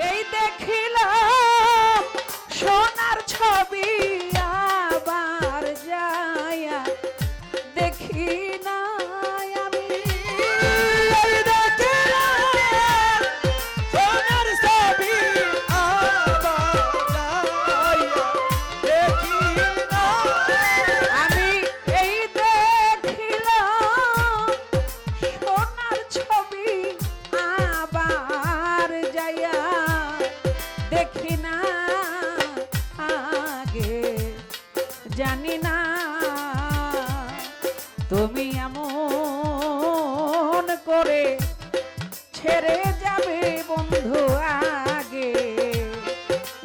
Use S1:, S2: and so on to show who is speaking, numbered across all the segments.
S1: এই দেখিলাম সোনার ছবি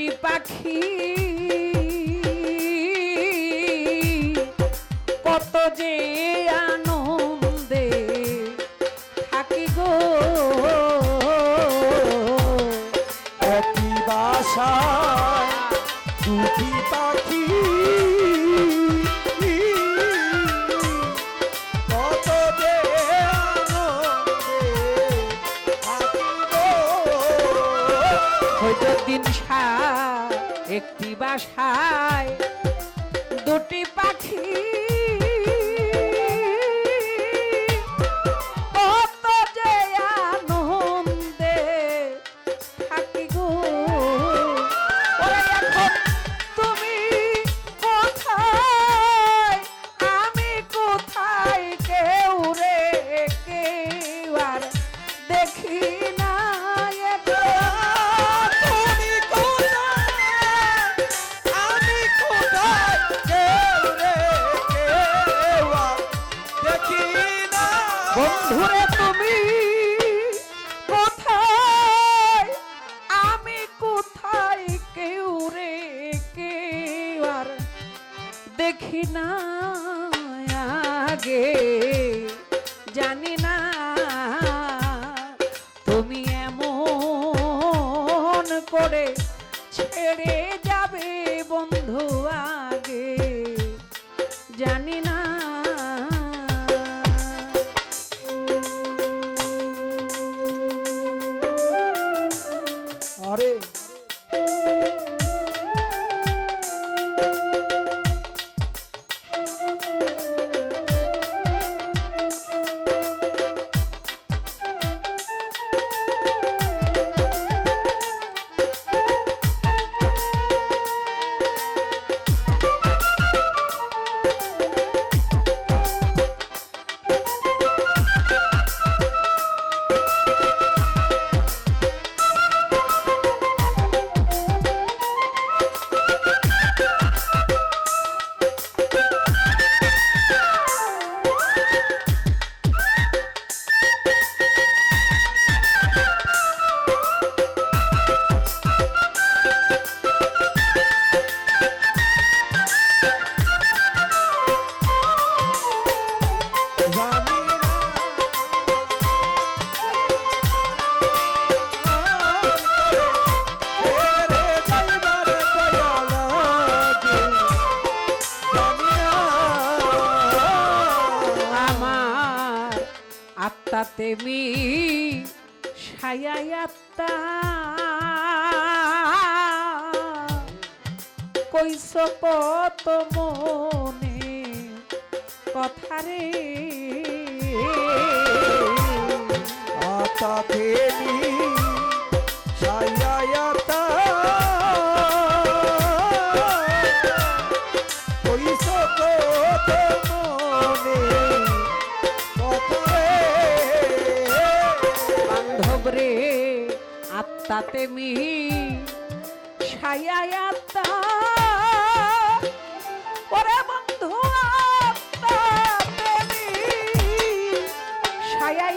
S1: মিষ্টি পাখি। কত যে আনন্দে থাকি গো।
S2: একই বাসায়
S1: আশায় করে ছেড়ে যাবে বন্ধুয়া প্রেমী সায়াত্তা কইস কত মনে কথা রে।
S2: আতা
S1: প্রেমী সায়াত্তা তাতে মিহি ছায়া ওরে বন্ধু ছায়া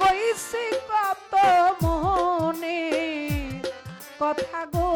S1: কইছি কত কথা গো।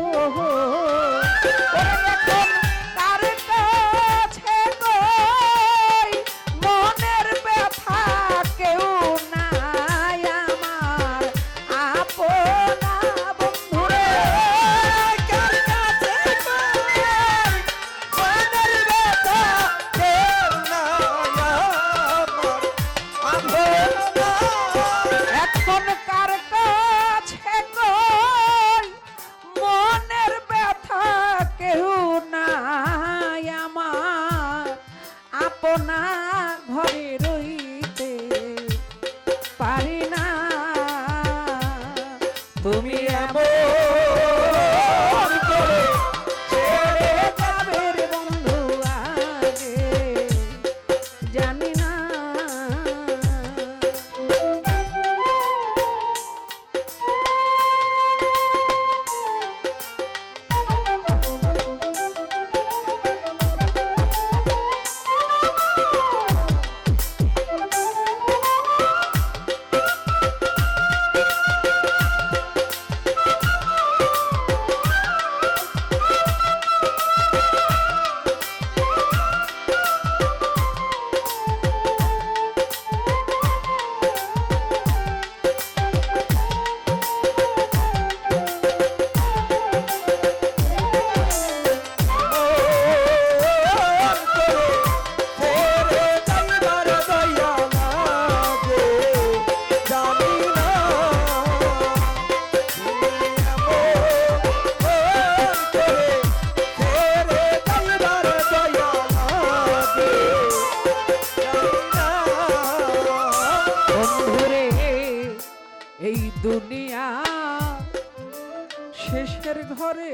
S1: শেষের ঘরে।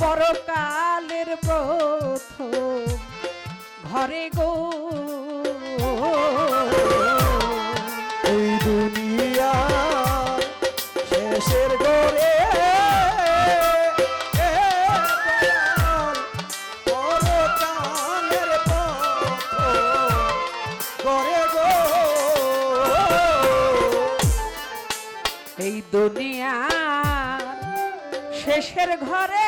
S1: পরকালের প্রথম ঘরে গো।
S2: এই দুনিয়া শেষের
S1: ঘরে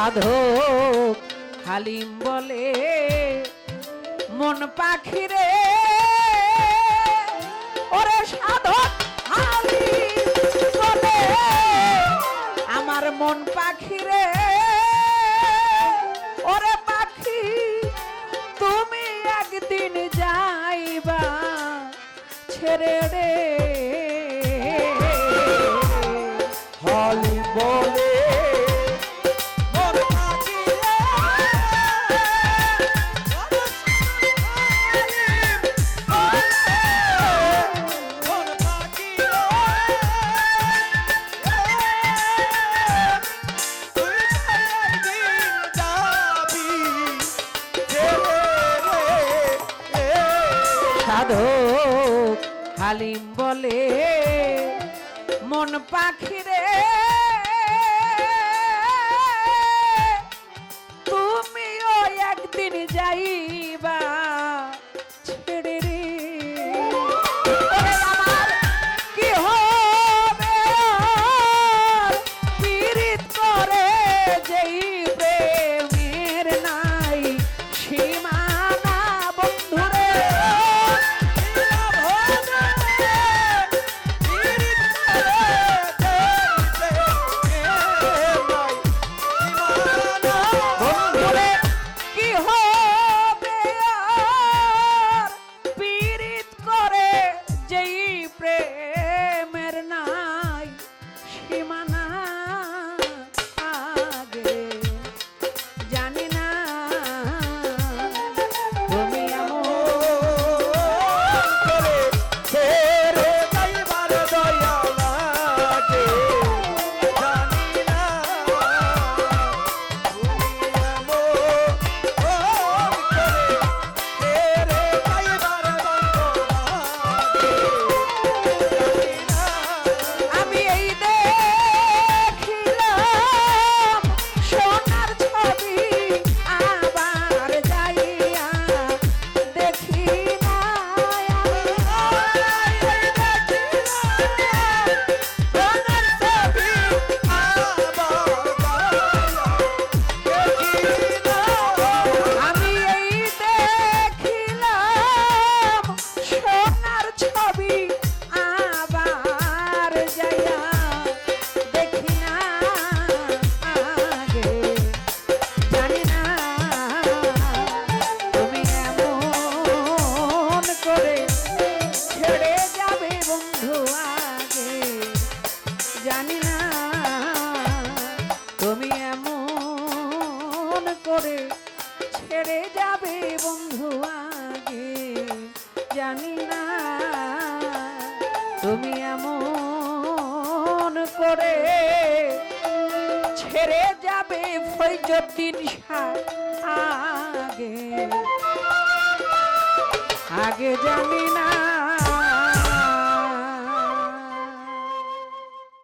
S1: সাধক। হালিম বলে, মন পাখি রে। ওরে সাধক বলে, আমার মন পাখি রে। ওরে পাখি, তুমি একদিন যাইবা, ছেড়ে রে
S2: হলি বলে
S1: আলিম বলে মন পাখির বন্ধু আগে জানি না তুমি এমন করে ছেড়ে যাবে শাহ আগে। আগে জানি না